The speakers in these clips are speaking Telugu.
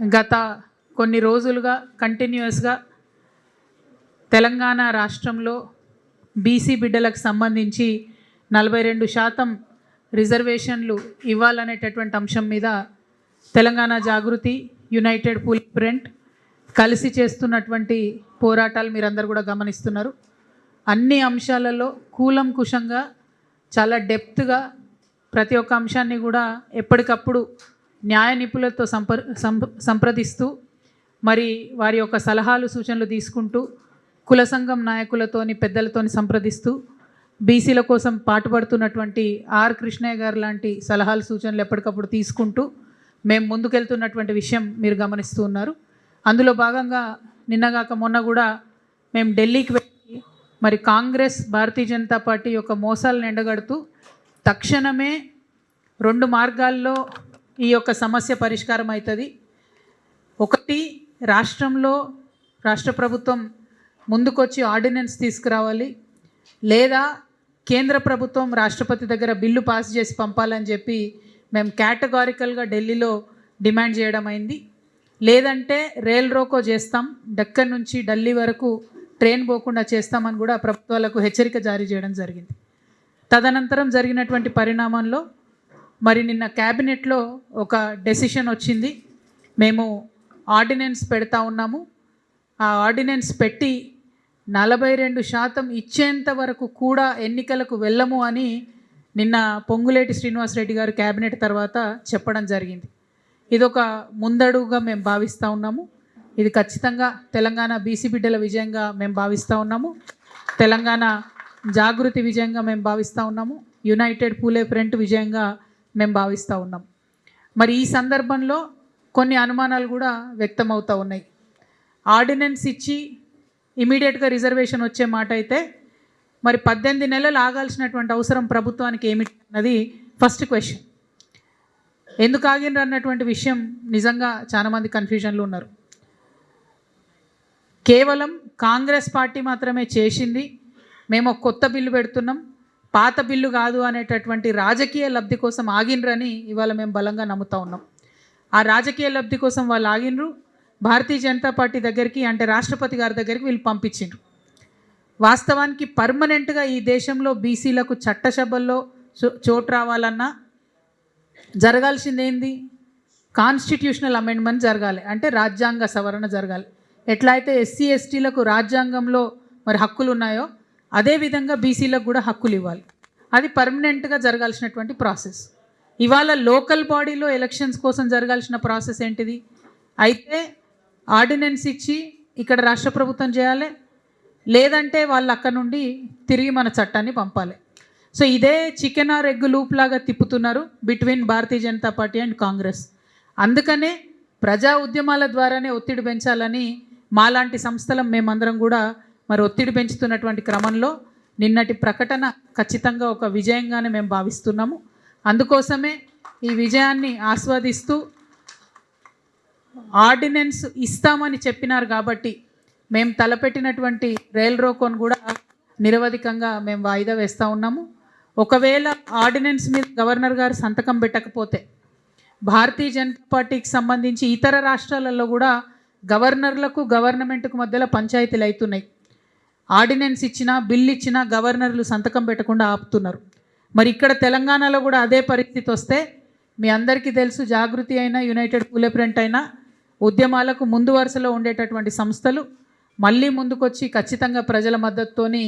గత కొన్ని రోజులుగా కంటిన్యూస్గా తెలంగాణ రాష్ట్రంలో బీసీ బిడ్డలకు సంబంధించి నలభై రెండు శాతం రిజర్వేషన్లు ఇవ్వాలనేటటువంటి అంశం మీద తెలంగాణ జాగృతి యునైటెడ్ పూల్ ప్రింట్ కలిసి చేస్తున్నటువంటి పోరాటాలు మీరందరూ కూడా గమనిస్తున్నారు. అన్ని అంశాలలో కూలంకుషంగా చాలా డెప్త్గా ప్రతి ఒక్క అంశాన్ని కూడా ఎప్పటికప్పుడు న్యాయ నిపుణులతో సంపర్ సంప్రదిస్తూ మరి వారి యొక్క సలహాలు సూచనలు తీసుకుంటూ కుల సంఘం నాయకులతోని పెద్దలతోని సంప్రదిస్తూ బీసీల కోసం పాటుపడుతున్నటువంటి ఆర్ కృష్ణయ్య గారు లాంటి సలహాలు సూచనలు ఎప్పటికప్పుడు తీసుకుంటూ మేము ముందుకెళ్తున్నటువంటి విషయం మీరు గమనిస్తూ ఉన్నారు. అందులో భాగంగా నిన్నగాక మొన్న కూడా మేము ఢిల్లీకి వెళ్ళి మరి కాంగ్రెస్ భారతీయ జనతా పార్టీ యొక్క మోసాలను ఎండగడుతూ తక్షణమే రెండు మార్గాల్లో ఈ యొక్క సమస్య పరిష్కారం అవుతుంది ఒకటి రాష్ట్రంలో రాష్ట్ర ప్రభుత్వం ముందుకొచ్చి ఆర్డినెన్స్ తీసుకురావాలి. లేదా కేంద్ర ప్రభుత్వం రాష్ట్రపతి దగ్గర బిల్లు పాస్ చేసి పంపాలని చెప్పి మేము కేటగారికల్గా ఢిల్లీలో డిమాండ్ చేయడం అయింది. లేదంటే రైల్ రోకో చేస్తాం డక్కన్ నుంచి ఢిల్లీ వరకు ట్రైన్ పోకుండా చేస్తామని కూడా ప్రభుత్వాలకు హెచ్చరిక జారీ చేయడం జరిగింది. తదనంతరం జరిగినటువంటి పరిణామంలో మరి నిన్న క్యాబినెట్లో ఒక డెసిషన్ వచ్చింది. మేము ఆర్డినెన్స్ పెడతా ఉన్నాము. ఆ ఆర్డినెన్స్ పెట్టి నలభై రెండు శాతం ఇచ్చేంత వరకు కూడా ఎన్నికలకు వెళ్ళము అని నిన్న పొంగులేటి శ్రీనివాసరెడ్డి గారు క్యాబినెట్ తర్వాత చెప్పడం జరిగింది. ఇది ఒక ముందడుగుగా మేము భావిస్తూ ఉన్నాము. ఇది ఖచ్చితంగా తెలంగాణ బీసీ బిడ్డల విజయంగా మేము భావిస్తూ ఉన్నాము. తెలంగాణ జాగృతి విజయంగా మేము భావిస్తూ ఉన్నాము. యునైటెడ్ పూలే ఫ్రంట్ విజయంగా మేము భావిస్తూ ఉన్నాం. మరి ఈ సందర్భంలో కొన్ని అనుమానాలు కూడా వ్యక్తమవుతూ ఉన్నాయి. ఆర్డినెన్స్ ఇచ్చి ఇమీడియట్గా రిజర్వేషన్ వచ్చే మాట అయితే మరి పద్దెనిమిది నెలలు ఆగాల్సినటువంటి అవసరం ప్రభుత్వానికి ఏమిటి అన్నది ఫస్ట్ క్వశ్చన్. ఎందుకు ఆగినరు అన్నటువంటి విషయం నిజంగా చాలామంది కన్ఫ్యూజన్లు ఉన్నారు. కేవలం కాంగ్రెస్ పార్టీ మాత్రమే చేసింది. మేము ఒక కొత్త బిల్లు పెడుతున్నాం. పాత బిల్లు కాదు అనేటటువంటి రాజకీయ లబ్ధి కోసం ఆగినరని ఇవాళ మేము బలంగా నమ్ముతా ఉన్నాం. ఆ రాజకీయ లబ్ధి కోసం వాళ్ళు ఆగినరు భారతీయ జనతా పార్టీ దగ్గరికి అంటే రాష్ట్రపతి గారి దగ్గరికి వీళ్ళు పంపించిండ్రు. వాస్తవానికి పర్మనెంట్గా ఈ దేశంలో బీసీలకు చట్టసభల్లో చో- చోటు రావాలన్నా జరగాల్సింది ఏంది? కాన్స్టిట్యూషనల్ అమెండ్మెంట్ జరగాలి. అంటే రాజ్యాంగ సవరణ జరగాలి. ఎట్లా అయితే ఎస్సీ ఎస్టీలకు రాజ్యాంగంలో మరి హక్కులు ఉన్నాయో అదేవిధంగా బీసీలకు కూడా హక్కులు ఇవ్వాలి అది పర్మనెంట్గా జరగాల్సినటువంటి ప్రాసెస్. ఇవాళ లోకల్ బాడీలో ఎలక్షన్స్ కోసం జరగాల్సిన ప్రాసెస్ ఏంటిది? అయితే ఆర్డినెన్స్ ఇచ్చి ఇక్కడ రాష్ట్ర ప్రభుత్వం చేయాలి లేదంటే వాళ్ళు అక్కడ నుండి తిరిగి మన చట్టాన్ని పంపాలి. సో ఇదే చికెన్ ఆర్ ఎగ్ లూప్ లాగా తిప్పుతున్నారు between Bharatiya Janata party and Congress. అందుకనే ప్రజా ఉద్యమాల ద్వారానే ఒత్తిడి పెంచాలని మాలాంటి సంస్థలం మేమందరం కూడా మరి ఒత్తిడి పెంచుతున్నటువంటి క్రమంలో నిన్నటి ప్రకటన ఖచ్చితంగా ఒక విజయంగానే మేము భావిస్తున్నాము. అందుకోసమే ఈ విజయాన్ని ఆస్వాదిస్తూ ఆర్డినెన్స్ ఇస్తామని చెప్పినారు కాబట్టి మేము తలపెట్టినటువంటి రైల్ రోకోన్ కూడా నిరవధికంగా మేము వాయిదా వేస్తూ ఉన్నాము. ఒకవేళ ఆర్డినెన్స్ మీద గవర్నర్ గారు సంతకం పెట్టకపోతే భారతీయ జనతా పార్టీకి సంబంధించి ఇతర రాష్ట్రాలలో కూడా గవర్నర్లకు గవర్నమెంట్కు మధ్యలో పంచాయతీలు అవుతున్నాయి. ఆర్డినెన్స్ ఇచ్చినా బిల్ ఇచ్చినా గవర్నర్లు సంతకం పెట్టకుండా ఆపుతున్నారు. మరి ఇక్కడ తెలంగాణలో కూడా అదే పరిస్థితి వస్తే మీ అందరికీ తెలుసు జాగృతి అయినా యునైటెడ్ పూలే ప్రింట్ అయినా ఉద్యమాలకు ముందు వరుసలో ఉండేటటువంటి సంస్థలు మళ్ళీ ముందుకొచ్చి ఖచ్చితంగా ప్రజల మద్దతుతోని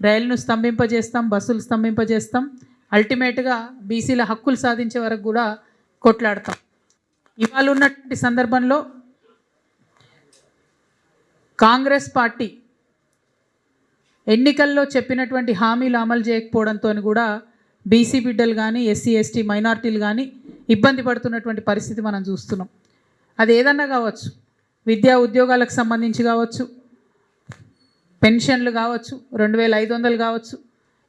రైలును స్తంభింపజేస్తాం బస్సులు స్తంభింపజేస్తాం అల్టిమేట్గా బీసీల హక్కులు సాధించే వరకు కూడా కొట్లాడతాం. ఇవాళ ఉన్నటువంటి సందర్భంలో కాంగ్రెస్ పార్టీ ఎన్నికల్లో చెప్పినటువంటి హామీలు అమలు చేయకపోవడంతో కూడా బీసీ బిడ్డలు కానీ ఎస్సీ ఎస్టీ మైనార్టీలు కానీ ఇబ్బంది పడుతున్నటువంటి పరిస్థితి మనం చూస్తున్నాం. అది ఏదన్నా కావచ్చు. విద్యా ఉద్యోగాలకు సంబంధించి కావచ్చు పెన్షన్లు కావచ్చు రెండు వేల ఐదు వందలు కావచ్చు.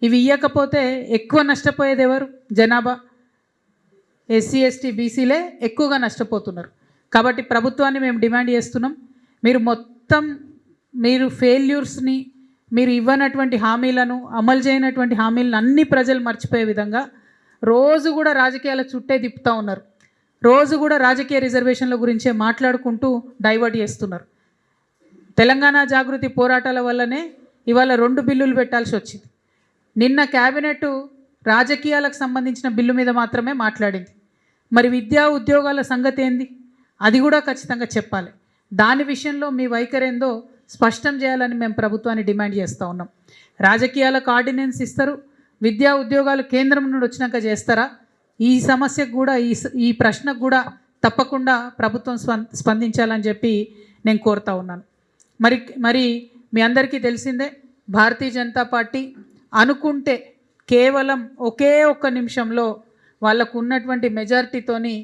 ఇవి ఇవ్వకపోతే ఎక్కువ నష్టపోయేది ఎవరు? జనాభా. ఎస్సీ ఎస్టీ బీసీలే ఎక్కువగా నష్టపోతున్నారు. కాబట్టి ప్రభుత్వాన్ని మేము డిమాండ్ చేస్తున్నాం. మీరు మొత్తం మీరు ఫెయిల్యూర్స్ని మీరు ఇవ్వనటువంటి హామీలను అమలు చేయనటువంటి హామీలను అన్ని ప్రజలు మర్చిపోయే విధంగా రోజు కూడా రాజకీయాల చుట్టే తిప్పుతూ ఉన్నారు. రోజు కూడా రాజకీయ రిజర్వేషన్ల గురించే మాట్లాడుకుంటూ డైవర్ట్ చేస్తున్నారు. తెలంగాణ జాగృతి పోరాటాల వల్లనే ఇవాళ రెండు బిల్లులు పెట్టాల్సి వచ్చింది. నిన్న క్యాబినెట్ రాజకీయాలకు సంబంధించిన బిల్లు మీద మాత్రమే మాట్లాడింది. మరి విద్యా ఉద్యోగాల సంగతి ఏంది? అది కూడా ఖచ్చితంగా చెప్పాలి. దాని విషయంలో మీ వైఖరేందో స్పష్టం చేయాలని మేము ప్రభుత్వాన్ని డిమాండ్ చేస్తూ ఉన్నాం. రాజకీయాలకు ఆర్డినెన్స్ ఇస్తారు. విద్యా ఉద్యోగాలు కేంద్రం నుండి వచ్చినాక చేస్తారా? ఈ సమస్యకు కూడా ఈ ఈ ప్రశ్నకు కూడా తప్పకుండా ప్రభుత్వం స్పం స్పందించాలని చెప్పి నేను కోరుతా ఉన్నాను. మరి మరి మీ అందరికీ తెలిసిందే భారతీయ జనతా పార్టీ అనుకుంటే కేవలం ఒకే ఒక్క నిమిషంలో వాళ్ళకు ఉన్నటువంటి మెజారిటీతోని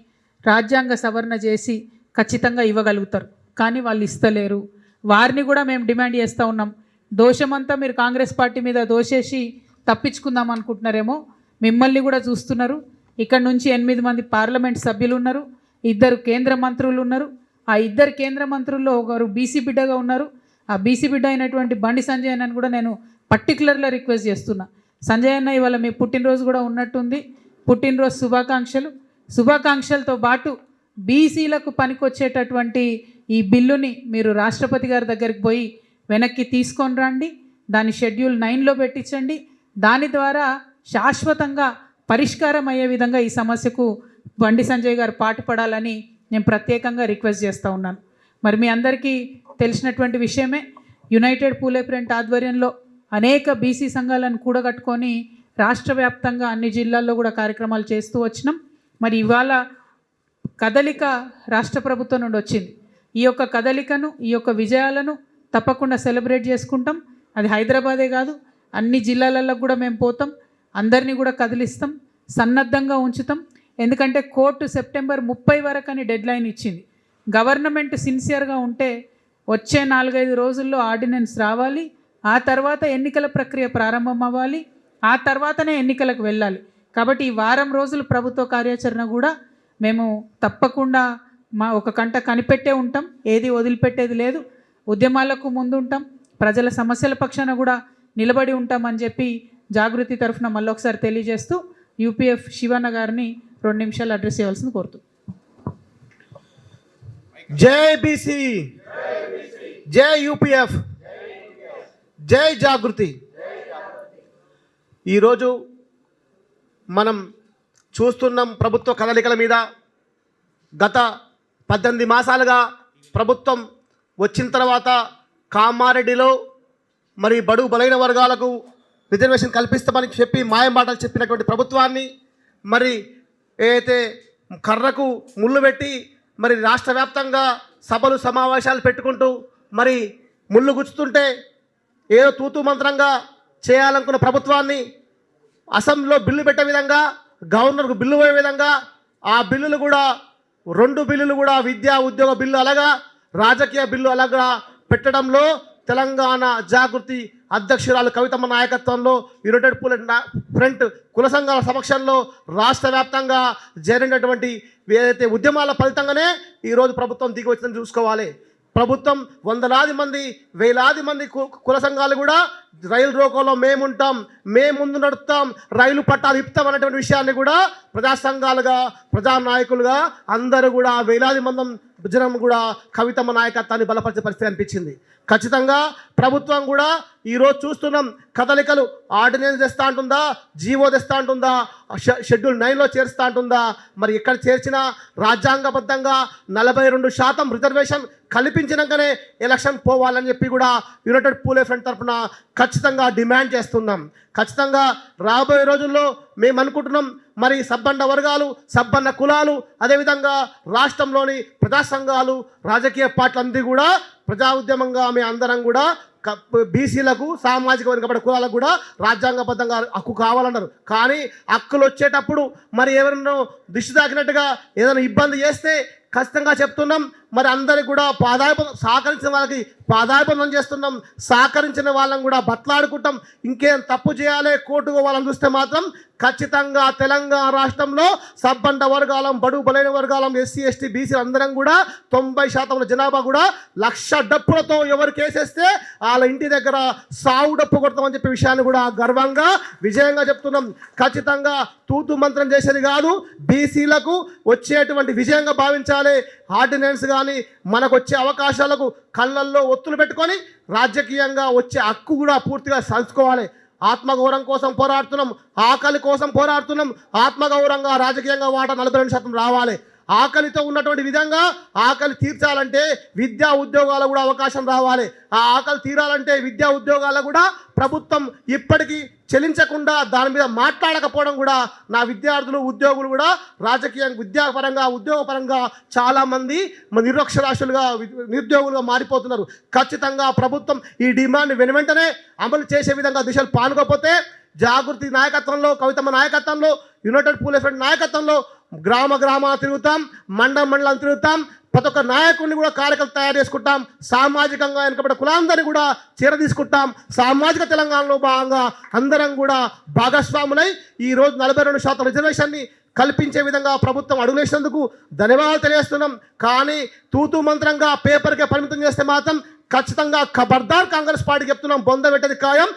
రాజ్యాంగ సవరణ చేసి ఖచ్చితంగా ఇవ్వగలుగుతారు. కానీ వాళ్ళు ఇస్తలేరు. వారిని కూడా మేము డిమాండ్ చేస్తూ ఉన్నాం. దోషమంతా మీరు కాంగ్రెస్ పార్టీ మీద దోషేసి తప్పించుకుందాం అనుకుంటున్నారేమో మిమ్మల్ని కూడా చూస్తున్నారు. ఇక్కడ నుంచి ఎనిమిది మంది పార్లమెంట్ సభ్యులు ఉన్నారు ఇద్దరు కేంద్ర మంత్రులు ఉన్నారు. ఆ ఇద్దరు కేంద్ర మంత్రుల్లో ఒకరు బీసీ బిడ్డగా ఉన్నారు. ఆ బీసీ బిడ్డ అయినటువంటి బండి సంజయ్ అన్నని కూడా నేను పర్టికులర్గా రిక్వెస్ట్ చేస్తున్నా. సంజయ్ అన్న ఇవాళ మీ పుట్టినరోజు కూడా ఉన్నట్టుంది. పుట్టినరోజు శుభాకాంక్షలు. శుభాకాంక్షలతో పాటు బీసీలకు పనికొచ్చేటటువంటి ఈ బిల్లుని మీరు రాష్ట్రపతి గారి దగ్గరికి పోయి వెనక్కి తీసుకొని రండి. దాని షెడ్యూల్ నైన్లో పెట్టించండి. దాని ద్వారా శాశ్వతంగా పరిష్కారం అయ్యే విధంగా ఈ సమస్యకు బండి సంజయ్ గారు పాటుపడాలని నేను ప్రత్యేకంగా రిక్వెస్ట్ చేస్తూ ఉన్నాను. మరి మీ అందరికీ తెలిసినటువంటి విషయమే యునైటెడ్ పూలే ప్రింట్ ఆధ్వర్యంలో అనేక బీసీ సంఘాలను కూడగట్టుకొని రాష్ట్ర వ్యాప్తంగా అన్ని జిల్లాల్లో కూడా కార్యక్రమాలు చేస్తూ వచ్చినాం. మరి ఇవాళ కదలిక రాష్ట్ర ప్రభుత్వం నుండి వచ్చింది. ఈ యొక్క కదలికను ఈ యొక్క విజయాలను తప్పకుండా సెలబ్రేట్ చేసుకుంటాం. అది హైదరాబాదే కాదు అన్ని జిల్లాలలో కూడా మేము పోతాం. అందరినీ కూడా కదిలిస్తాం సన్నద్ధంగా ఉంచుతాం. ఎందుకంటే కోర్టు సెప్టెంబర్ ముప్పై వరకు అని డెడ్లైన్ ఇచ్చింది. గవర్నమెంట్ సిన్సియర్గా ఉంటే వచ్చే నాలుగైదు రోజుల్లో ఆర్డినెన్స్ రావాలి. ఆ తర్వాత ఎన్నికల ప్రక్రియ ప్రారంభం అవ్వాలి ఆ తర్వాతనే ఎన్నికలకు వెళ్ళాలి. కాబట్టి ఈ వారం రోజులు ప్రభుత్వ కార్యాచరణ కూడా మేము తప్పకుండా మా ఒక కంట కనిపెట్టే ఉంటాం ఏది వదిలిపెట్టేది లేదు. ఉద్యమాలకు ముందు ఉంటాం ప్రజల సమస్యల పక్షాన కూడా నిలబడి ఉంటామని చెప్పి జాగృతి తరఫున మళ్ళొకసారి తెలియజేస్తూ యూపీఎఫ్ శివన్న గారిని రెండు నిమిషాలు అడ్రస్ చేయవలసింది కోరుతూ. జై బీసీ జై యూపీఎఫ్ జై జాగృతి. ఈరోజు మనం చూస్తున్నాం ప్రభుత్వ కదలికల మీద గత పద్దెనిమిది మాసాలుగా ప్రభుత్వం వచ్చిన తర్వాత కామారెడ్డిలో మరి బడుగు బలైన వర్గాలకు రిజర్వేషన్ కల్పిస్తామని చెప్పి మాయం మాటలు చెప్పినటువంటి ప్రభుత్వాన్ని మరి ఏదైతే కర్రకు ముళ్ళు పెట్టి మరి రాష్ట్ర వ్యాప్తంగా సభలు సమావేశాలు పెట్టుకుంటూ మరి ముళ్ళు గుచ్చుతుంటే ఏదో తూతు మంత్రంగా చేయాలనుకున్న ప్రభుత్వాన్ని అసెంబ్లీలో బిల్లు పెట్టే విధంగా గవర్నర్కు బిల్లు పోయే విధంగా ఆ బిల్లులు కూడా రెండు బిల్లులు కూడా విద్యా ఉద్యోగ బిల్లు అలాగా రాజకీయ బిల్లు అలాగా పెట్టడంలో తెలంగాణ జాగృతి అధ్యక్షురాలు కవితమ్మ నాయకత్వంలో యునైటెడ్ పూల్ ఫ్రంట్ కుల సంఘాల సమక్షంలో రాష్ట్ర వ్యాప్తంగా జరిగినటువంటి ఏదైతే ఉద్యమాల ఫలితంగానే ఈరోజు ప్రభుత్వం దిగి వచ్చిందని చూసుకోవాలి. ప్రభుత్వం వందలాది మంది వేలాది మంది కు- కుల సంఘాలు కూడా రైలు రోకోలో మేముంటాం మేము ముందు నడుపుతాం రైలు పట్టాలు ఇప్తాం అనేటువంటి విషయాన్ని కూడా ప్రజా సంఘాలుగా ప్రజా నాయకులుగా అందరూ కూడా వేలాది మందం జనం కూడా కవితమ్మ నాయకత్వాన్ని బలపరిచే పరిస్థితి అనిపించింది. ఖచ్చితంగా ప్రభుత్వం కూడా ఈరోజు చూస్తున్నాం కదలికలు ఆర్డినెన్స్ తెస్తా అంటుందా జీవో తెస్తా అంటుందా షెడ్యూల్ నైన్లో చేరుస్తా అంటుందా మరి ఇక్కడ చేర్చిన రాజ్యాంగబద్ధంగా నలభై రెండు శాతం రిజర్వేషన్ కల్పించినాకనే ఎలక్షన్ పోవాలని చెప్పి కూడా యునైటెడ్ పూలే ఫ్రంట్ తరఫున ఖచ్చితంగా డిమాండ్ చేస్తున్నాం. ఖచ్చితంగా రాబోయే రోజుల్లో మేము అనుకుంటున్నాం మరి సబ్బండ వర్గాలు సబ్బన్న కులాలు అదేవిధంగా రాష్ట్రంలోని ప్రజా సంఘాలు రాజకీయ పార్టీలందరూ కూడా ప్రజా ఉద్యమంగా మేము అందరం కూడా క- బీసీలకు సామాజిక వెనుకబడి కులాలకు కూడా రాజ్యాంగబద్ధంగా హక్కు కావాలన్నారు. కానీ హక్కులు వచ్చేటప్పుడు మరి ఎవరినో దిష్టి తాకినట్టుగా ఏదైనా ఇబ్బంది చేస్తే ఖచ్చితంగా చెప్తున్నాం మరి అందరికి కూడా పాదాయప సహకరించిన వాళ్ళకి పాదాయపనం చేస్తున్నాం. సహకరించిన వాళ్ళని కూడా బట్లాడుకుంటాం. ఇంకేం తప్పు చేయాలి కోర్టుకు వాళ్ళని చూస్తే మాత్రం ఖచ్చితంగా తెలంగాణ రాష్ట్రంలో సబ్బండ వర్గాలం బడు బలైన వర్గాలం ఎస్సీ ఎస్టీ బీసీ అందరం కూడా తొంభై శాతం జనాభా కూడా లక్ష డప్పులతో ఎవరు కేసేస్తే వాళ్ళ ఇంటి దగ్గర సావు డప్పు కొడతామని చెప్పే విషయాన్ని కూడా గర్వంగా విజయంగా చెప్తున్నాం. ఖచ్చితంగా తూతు మంత్రం చేసేది కాదు. బీసీలకు వచ్చేటువంటి విజయంగా భావించాలి. ఆర్డినెన్స్ కానీ మనకు వచ్చే అవకాశాలకు కళ్ళల్లో ఒత్తులు పెట్టుకొని రాజకీయంగా వచ్చే హక్కు కూడా పూర్తిగా సంచుకోవాలి. ఆత్మగౌరవం కోసం పోరాడుతున్నాం. ఆకలి కోసం పోరాడుతున్నాం. ఆత్మగౌరవంగా రాజకీయంగా వాటా నలభై రెండు శాతం రావాలి. ఆకలితో ఉన్నటువంటి విధంగా ఆకలి తీర్చాలంటే విద్యా ఉద్యోగాలకు కూడా అవకాశం రావాలి. ఆ ఆకలి తీరాలంటే విద్యా ఉద్యోగాలకు కూడా ప్రభుత్వం ఇప్పటికీ చెలించకుండా దాని మీద మాట్లాడకపోవడం కూడా నా విద్యార్థులు ఉద్యోగులు కూడా రాజకీయ విద్యాపరంగా ఉద్యోగపరంగా చాలామంది నిరక్షరాశులుగా నిరుద్యోగులుగా మారిపోతున్నారు. ఖచ్చితంగా ప్రభుత్వం ఈ డిమాండ్ వెను వెంటనే అమలు చేసే విధంగా దిశలు పానుకోకపోతే జాగృతి నాయకత్వంలో కవితమ్మ నాయకత్వంలో యునైటెడ్ పూల్ నాయకత్వంలో గ్రామ గ్రామాలు తిరుగుతాం మండలం మండలం తిరుగుతాం ప్రతి ఒక్క నాయకుడిని కూడా కార్యకర్తలు తయారు చేసుకుంటాం సామాజికంగా వెనుకబడ్డ కులాందరినీ కూడా చీర తీసుకుంటాం సామాజిక తెలంగాణలో భాగంగా అందరం కూడా భాగస్వాములై ఈ రోజు నలభై రెండు శాతం రిజర్వేషన్ని కల్పించే విధంగా ప్రభుత్వం అడుగులేసినందుకు ధన్యవాదాలు తెలియజేస్తున్నాం. కానీ తూతూ మంత్రంగా పేపర్కే పరిమితం చేస్తే మాత్రం ఖచ్చితంగా ఖబర్దార్ కాంగ్రెస్ పార్టీ చెప్తున్నాం బొందబెట్టది ఖాయం.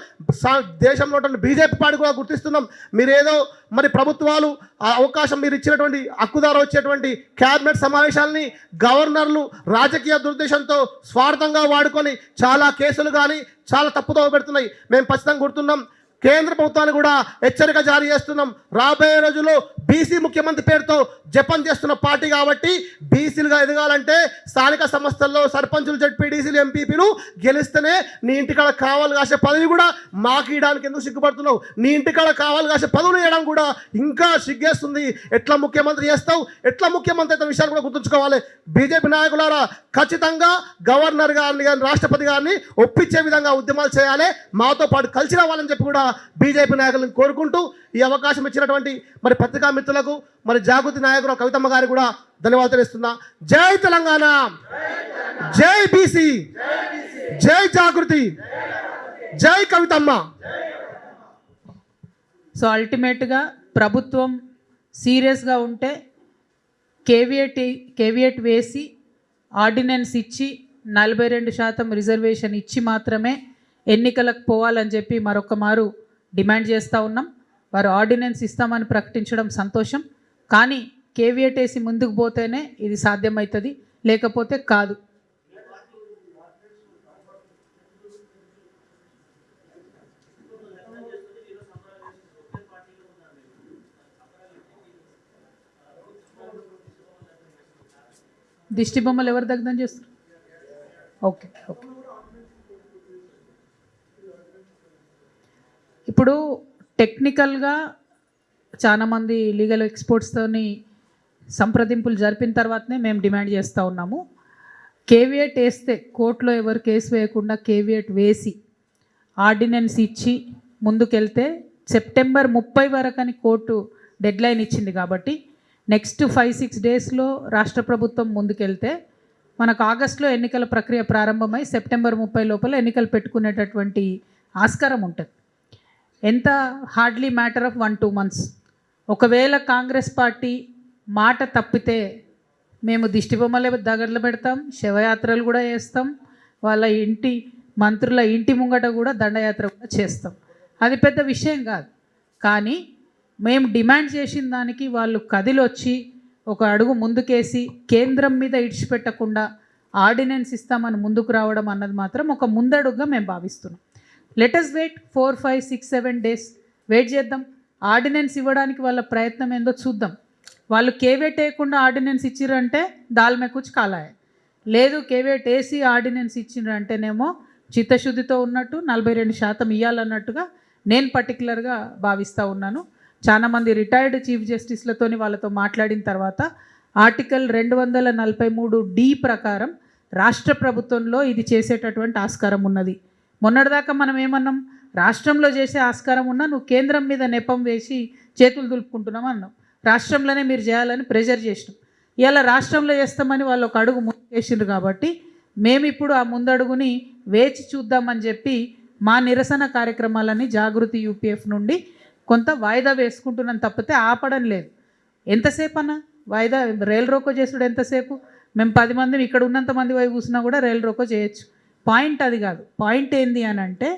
దేశంలో బీజేపీ పార్టీ కూడా గుర్తిస్తున్నాం. మీరేదో మరి ప్రభుత్వాలు ఆ అవకాశం మీరు ఇచ్చినటువంటి హక్కుదారు వచ్చేటువంటి క్యాబినెట్ సమావేశాలని గవర్నర్లు రాజకీయ దురుద్దేశంతో స్వార్థంగా వాడుకొని చాలా కేసులు కానీ చాలా తప్పుదో పెడుతున్నాయి. మేము ఖచ్చితంగా గుర్తున్నాం కేంద్ర ప్రభుత్వాన్ని కూడా హెచ్చరిక జారీ చేస్తున్నాం. రాబోయే రోజుల్లో బీసీ ముఖ్యమంత్రి పేరుతో జపం చేస్తున్న పార్టీ కాబట్టి బీసీలుగా ఎదగాలంటే స్థానిక సంస్థల్లో సర్పంచులు జడ్పీడీసీలు ఎంపీపీలు గెలిస్తేనే నీ ఇంటికాడ కావాలి కాసే పదవి కూడా మాకు ఇవ్వడానికి ఎందుకు సిగ్గుపడుతున్నావు? నీ ఇంటికాడ కావాలి కాసే పదవులు ఇవ్వడం కూడా ఇంకా సిగ్గేస్తుంది. ఎట్లా ముఖ్యమంత్రి చేస్తావు? ఎట్లా ముఖ్యమంత్రి అయితే విషయాన్ని కూడా గుర్తుంచుకోవాలి. బీజేపీ నాయకులారా ఖచ్చితంగా గవర్నర్ గారిని కానీ రాష్ట్రపతి గారిని ఒప్పించే విధంగా ఉద్యమాలు చేయాలి. మాతో పాటు కలిసి రావాలని చెప్పి కూడా బీజేపీ నాయకులను కోరుకుంటూ ఈ అవకాశం ఇచ్చినటువంటి మరి పత్రికా మిత్రులకు మరి జాగృతి నాయకులు కవితమ్మ గారికి కూడా ధన్యవాదాలు తెలుస్తున్నా. జై తెలంగాణ! జై బీసీ! జై జాగృతి! జై కవితమ్మ! సో అల్టిమేట్గా ప్రభుత్వం సీరియస్గా ఉంటే కేవియట్ కేవియట్ వేసి ఆర్డినెన్స్ ఇచ్చి నలభై రెండు శాతం రిజర్వేషన్ ఇచ్చి మాత్రమే ఎన్నికలకు పోవాలని చెప్పి మరొక మారు డిమాండ్ చేస్తూ ఉన్నాం. వారు ఆర్డినెన్స్ ఇస్తామని ప్రకటించడం సంతోషం. కానీ కేవియట్ వేసి ముందుకు పోతేనే ఇది సాధ్యమవుతుంది లేకపోతే కాదు. దిష్టి బొమ్మలు ఎవరు దగ్ధం చేస్తారు ఓకే ఓకే. ఇప్పుడు టెక్నికల్గా చాలామంది లీగల్ ఎక్స్పోర్ట్స్తోని సంప్రదింపులు జరిపిన తర్వాతనే మేము డిమాండ్ చేస్తూ ఉన్నాము. కేవియట్ వేస్తే కోర్టులో ఎవరు కేసు వేయకుండా కేవియట్ వేసి ఆర్డినెన్స్ ఇచ్చి ముందుకెళ్తే సెప్టెంబర్ ముప్పై వరకు అని కోర్టు డెడ్లైన్ ఇచ్చింది కాబట్టి నెక్స్ట్ ఫైవ్ సిక్స్ డేస్లో రాష్ట్ర ప్రభుత్వం ముందుకెళ్తే మనకు ఆగస్టులో ఎన్నికల ప్రక్రియ ప్రారంభమై సెప్టెంబర్ ముప్పై లోపల ఎన్నికలు పెట్టుకునేటటువంటి ఆస్కారం ఉంటుంది. ఎంత hardly matter of one two months ఒకవేళ కాంగ్రెస్ పార్టీ మాట తప్పితే మేము దిష్టిబొమ్మలే దగ్గరలో పెడతాం శవయాత్రలు కూడా చేస్తాం వాళ్ళ ఇంటి మంత్రుల ఇంటి ముంగట కూడా దండయాత్ర కూడా చేస్తాం. అది పెద్ద విషయం కాదు. కానీ మేము డిమాండ్ చేసిన దానికి వాళ్ళు కదిలొచ్చి ఒక అడుగు ముందుకేసి కేంద్రం మీద ఇడిచిపెట్టకుండా ఆర్డినెన్స్ ఇస్తామని ముందుకు రావడం అన్నది మాత్రం ఒక ముందడుగుగా మేము భావిస్తున్నాం. Let's wait four five six seven days wait చేద్దాం. ఆర్డినెన్స్ ఇవ్వడానికి వాళ్ళ ప్రయత్నం ఏందో చూద్దాం. వాళ్ళు కేవేట్ వేయకుండా ఆర్డినెన్స్ ఇచ్చిరంటే దాల్మే కుచ్ కాలాయ. లేదు కేవేట్ వేసి ఆర్డినెన్స్ ఇచ్చిండ్రంటేనేమో చిత్తశుద్ధితో ఉన్నట్టు నలభై రెండు శాతం ఇవ్వాలన్నట్టుగా నేను పర్టికులర్గా భావిస్తూ ఉన్నాను. చాలామంది రిటైర్డ్ చీఫ్ జస్టిస్లతోని వాళ్ళతో మాట్లాడిన తర్వాత ఆర్టికల్ రెండు వందల నలభై మూడు డి ప్రకారం రాష్ట్ర ప్రభుత్వంలో ఇది చేసేటటువంటి ఆస్కారం ఉన్నది. మొన్నటిదాకా మనం ఏమన్నాం రాష్ట్రంలో చేసే ఆస్కారం ఉన్నా నువ్వు కేంద్రం మీద నెపం వేసి చేతులు దులుపుకుంటున్నాం అన్నాం. రాష్ట్రంలోనే మీరు చేయాలని ప్రెజర్ చేసినాం. ఇలా రాష్ట్రంలో చేస్తామని వాళ్ళు ఒక అడుగు ముందు కాబట్టి మేము ఇప్పుడు ఆ ముందడుగుని వేచి చూద్దామని చెప్పి మా నిరసన కార్యక్రమాలని జాగృతి యూపీఎఫ్ నుండి కొంత వాయిదా వేసుకుంటున్నాం తప్పితే ఆపడం లేదు. ఎంతసేపు అన్న? వాయిదా రైలు రోకో చేసుడు ఎంతసేపు? మేము పది మంది ఇక్కడ ఉన్నంత మంది వైపు కూసినా కూడా రైలు రోకో చేయొచ్చు. పాయింట్ అది కాదు. పాయింట్ ఏంది అని అంటే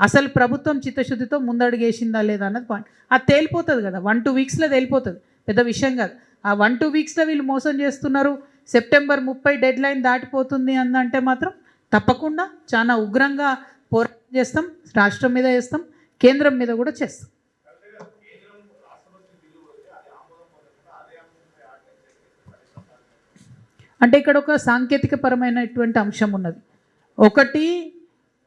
అసలు ప్రభుత్వం చిత్తశుద్ధితో ముందడుగేసిందా లేదా అన్నది పాయింట్. అది తేలిపోతుంది కదా. వన్ టూ వీక్స్లో తేలిపోతుంది. పెద్ద విషయం కాదు. ఆ వన్ టూ వీక్స్లో వీళ్ళు మోసం చేస్తున్నారు. సెప్టెంబర్ ముప్పై డెడ్ లైన్ దాటిపోతుంది అందంటే మాత్రం తప్పకుండా చాలా ఉగ్రంగా పోరాటం చేస్తాం రాష్ట్రం మీద చేస్తాం కేంద్రం మీద కూడా చేస్తాం. అంటే ఇక్కడ ఒక సాంకేతిక పరమైనటువంటి అంశం ఉన్నది. ఒకటి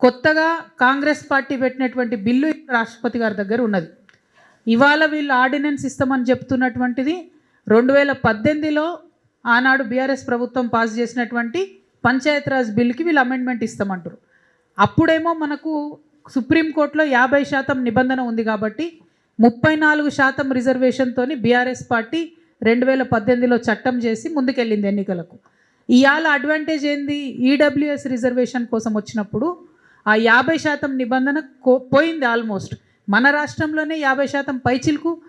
కొత్తగా కాంగ్రెస్ పార్టీ పెట్టినటువంటి బిల్లు రాష్ట్రపతి గారి దగ్గర ఉన్నది. ఇవాళ వీళ్ళు ఆర్డినెన్స్ ఇస్తామని చెప్తున్నటువంటిది రెండు వేల పద్దెనిమిదిలో ఆనాడు బీఆర్ఎస్ ప్రభుత్వం పాస్ చేసినటువంటి పంచాయతీరాజ్ బిల్లుకి వీళ్ళు అమెండ్మెంట్ ఇస్తామంటారు అప్పుడేమో మనకు సుప్రీంకోర్టులో యాభై శాతం నిబంధన ఉంది కాబట్టి ముప్పై నాలుగు శాతం రిజర్వేషన్తో బీఆర్ఎస్ పార్టీ రెండు వేల పద్దెనిమిదిలో చట్టం చేసి ముందుకెళ్ళింది ఎన్నికలకు. ఇవాళ అడ్వాంటేజ్ ఏంది? ఈడబ్ల్యూఎస్ రిజర్వేషన్ కోసం వచ్చినప్పుడు ఆ యాభై శాతం నిబంధన కో- పోయింది ఆల్మోస్ట్ మన రాష్ట్రంలోనే యాభై శాతం పైచిలకు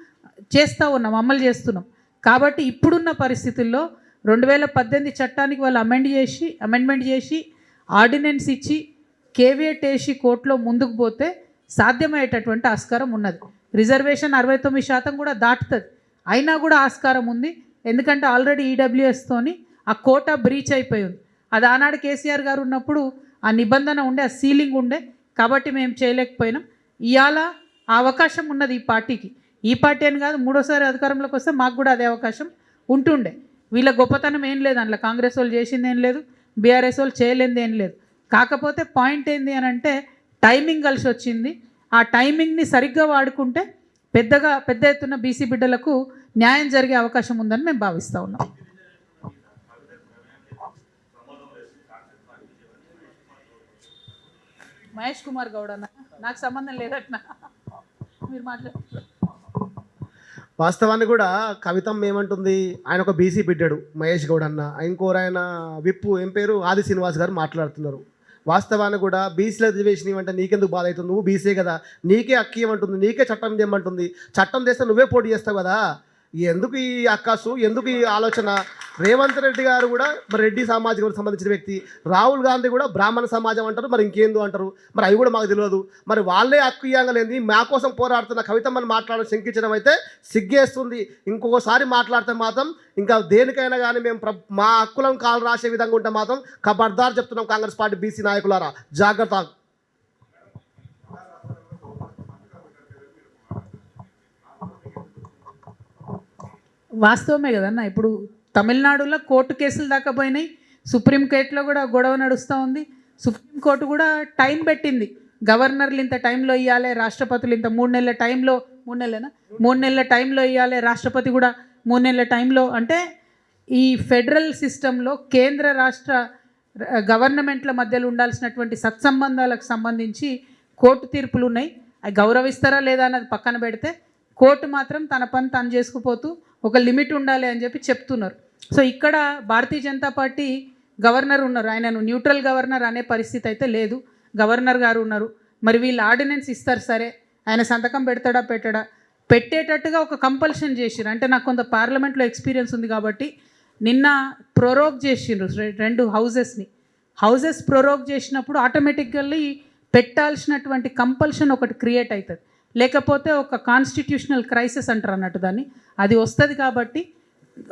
చేస్తూ ఉన్నాం అమలు చేస్తున్నాం. కాబట్టి ఇప్పుడున్న పరిస్థితుల్లో రెండు వేల పద్దెనిమిది చట్టానికి వాళ్ళు అమెండ్ చేసి అమెండ్మెంట్ చేసి ఆర్డినెన్స్ ఇచ్చి కేవియట్ వేసి కోర్టులో ముందుకు పోతే సాధ్యమయ్యేటటువంటి ఆస్కారం ఉన్నది. రిజర్వేషన్ అరవై తొమ్మిది శాతం కూడా దాటుతుంది. అయినా కూడా ఆస్కారం ఉంది. ఎందుకంటే ఆల్రెడీ ఈడబ్ల్యూఎస్తోని ఆ కోట బ్రీచ్ అయిపోయి ఉంది. అది ఆనాడు కేసీఆర్ గారు ఉన్నప్పుడు ఆ నిబంధన ఉండే ఆ సీలింగ్ ఉండే కాబట్టి మేము చేయలేకపోయినాం. ఇవాళ ఆ అవకాశం ఉన్నది ఈ పార్టీకి. ఈ పార్టీ అని కాదు మూడోసారి అధికారంలోకి వస్తే మాకు కూడా అదే అవకాశం ఉంటుండే. వీళ్ళ గొప్పతనం ఏం లేదు అందులో కాంగ్రెస్ వాళ్ళు చేసింది ఏం లేదు బీఆర్ఎస్ వాళ్ళు చేయలేనిది ఏం లేదు. కాకపోతే పాయింట్ ఏంది అని అంటే టైమింగ్ కలిసి వచ్చింది. ఆ టైమింగ్ని సరిగ్గా వాడుకుంటే పెద్దగా పెద్ద ఎత్తున బీసీ బిడ్డలకు న్యాయం జరిగే అవకాశం ఉందని మేము భావిస్తూ ఉన్నాం. మహేష్ కుమార్ గౌడ్ అన్న. నాకు సంబంధం లేదట్నా? మీరు మాట్లాడు వాస్తవాన్ని కూడా కవితం ఏమంటుంది? ఆయన ఒక బీసీ బిడ్డడు మహేష్ గౌడ్ అన్న. ఇంకోరు ఆయన విప్పు ఏం పేరు? ఆది శ్రీనివాస్ గారు మాట్లాడుతున్నారు. వాస్తవాన్ని కూడా బీసీల రిజర్వేషన్ అంటే నీకెందుకు బాధ అవుతుంది? నువ్వు బీసీ కదా. నీకే హక్కు ఇవ్వమంటుంది నీకే చట్టం చేయమంటుంది చట్టం చేస్తే నువ్వే పోటీ చేస్తావు కదా. ఎందుకు ఈ అక్కసు ఎందుకు ఈ ఆలోచన? రేవంత్ రెడ్డి గారు కూడా మరి రెడ్డి సామాజిక సంబంధించిన వ్యక్తి. రాహుల్ గాంధీ కూడా బ్రాహ్మణ సమాజం అంటారు మరి ఇంకేందో అంటారు. మరి అవి కూడా మాకు తెలియదు. మరి వాళ్ళే హక్కు ఇయ్యంగలేంది మా కోసం పోరాడుతున్న కవితమ్మని మాట్లాడడం శంకించడం అయితే సిగ్గేస్తుంది. ఇంకొకసారి మాట్లాడితే మాత్రం ఇంకా దేనికైనా కానీ మేము ప్ర- మా హక్కులను కాలు రాసే విధంగా ఉంటే మాత్రం ఖబర్దార్ చెప్తున్నాం కాంగ్రెస్ పార్టీ బీసీ నాయకులారా. జాగ్రత్త. వాస్తవమే కదన్న ఇప్పుడు తమిళనాడులో కోర్టు కేసులు దాకా పోయినాయి సుప్రీం కోర్టులో కూడా గొడవ నడుస్తూ ఉంది సుప్రీంకోర్టు కూడా టైం పెట్టింది గవర్నర్లు ఇంత టైంలో ఇవ్వాలి రాష్ట్రపతులు ఇంత మూడు నెలల టైంలో మూడు నెలలేనా? మూడు నెలల టైంలో ఇవ్వాలి రాష్ట్రపతి కూడా మూడు నెలల టైంలో అంటే ఈ ఫెడరల్ సిస్టంలో కేంద్ర రాష్ట్ర గవర్నమెంట్ల మధ్యలో ఉండాల్సినటువంటి సత్సంబంధాలకు సంబంధించి కోర్టు తీర్పులు ఉన్నాయి. అవి గౌరవిస్తారా లేదా అన్నది పక్కన పెడితే కోర్టు మాత్రం తన పని తను చేసుకుపోతూ ఒక లిమిట్ ఉండాలి అని చెప్పి చెప్తున్నారు. సో ఇక్కడ భారతీయ జనతా పార్టీ గవర్నర్ ఉన్నారు. ఆయనను న్యూట్రల్ గవర్నర్ అనే పరిస్థితి అయితే లేదు. గవర్నర్ గారు ఉన్నారు. మరి వీళ్ళు ఆర్డినెన్స్ ఇస్తారు సరే. ఆయన సంతకం పెడతాడా పెట్టడా? పెట్టేటట్టుగా ఒక కంపల్షన్ చేసిరు అంటే నాకు కొంత పార్లమెంట్లో ఎక్స్పీరియన్స్ ఉంది కాబట్టి నిన్న ప్రొరోగ్ చేసిండ్రు రెండు హౌజెస్ని హౌజెస్ ప్రొరోగ్ చేసినప్పుడు ఆటోమేటిక్గా పెట్టాల్సినటువంటి కంపల్షన్ ఒకటి క్రియేట్ అవుతుంది లేకపోతే ఒక కాన్స్టిట్యూషనల్ క్రైసిస్ అంటారు అన్నట్టు దాన్ని. అది వస్తుంది కాబట్టి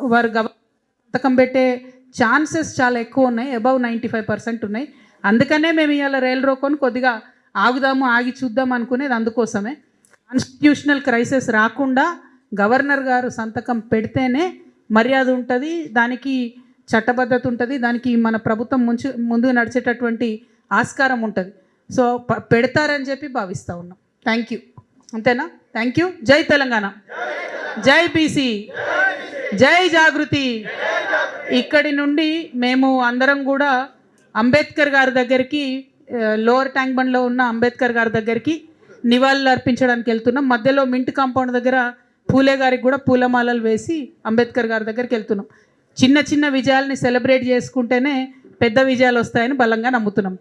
వారు గవ సంతకం పెట్టే ఛాన్సెస్ చాలా ఎక్కువ ఉన్నాయి అబౌవ్ నైంటీ ఫైవ్ పర్సెంట్ ఉన్నాయి. అందుకనే మేము ఇవాళ రైలు రోకోని కొద్దిగా ఆగుదాము ఆగి చూద్దాం అనుకునేది అందుకోసమే. కాన్స్టిట్యూషనల్ క్రైసిస్ రాకుండా గవర్నర్ గారు సంతకం పెడితేనే మర్యాద ఉంటుంది దానికి చట్టబద్ధత ఉంటుంది దానికి మన ప్రభుత్వం ముంచు ముందు నడిచేటటువంటి ఆస్కారం ఉంటుంది. సో పెడతారని చెప్పి భావిస్తూ ఉన్నాం. థ్యాంక్ యూ అంతేనా? థ్యాంక్ యూ జై తెలంగాణ. జై బీసీ. జై జాగృతి. ఇక్కడి నుండి మేము అందరం కూడా అంబేద్కర్ గారి దగ్గరికి లోవర్ ట్యాంక్ బండ్లో ఉన్న అంబేద్కర్ గారి దగ్గరికి నివాళులు అర్పించడానికి వెళ్తున్నాం. మధ్యలో మింట్ కాంపౌండ్ దగ్గర పూలే గారికి కూడా పూలమాలలు వేసి అంబేద్కర్ గారి దగ్గరికి వెళ్తున్నాం. చిన్న చిన్న విజయాల్ని సెలబ్రేట్ చేసుకుంటేనే పెద్ద విజయాలు వస్తాయని బలంగా నమ్ముతున్నాం.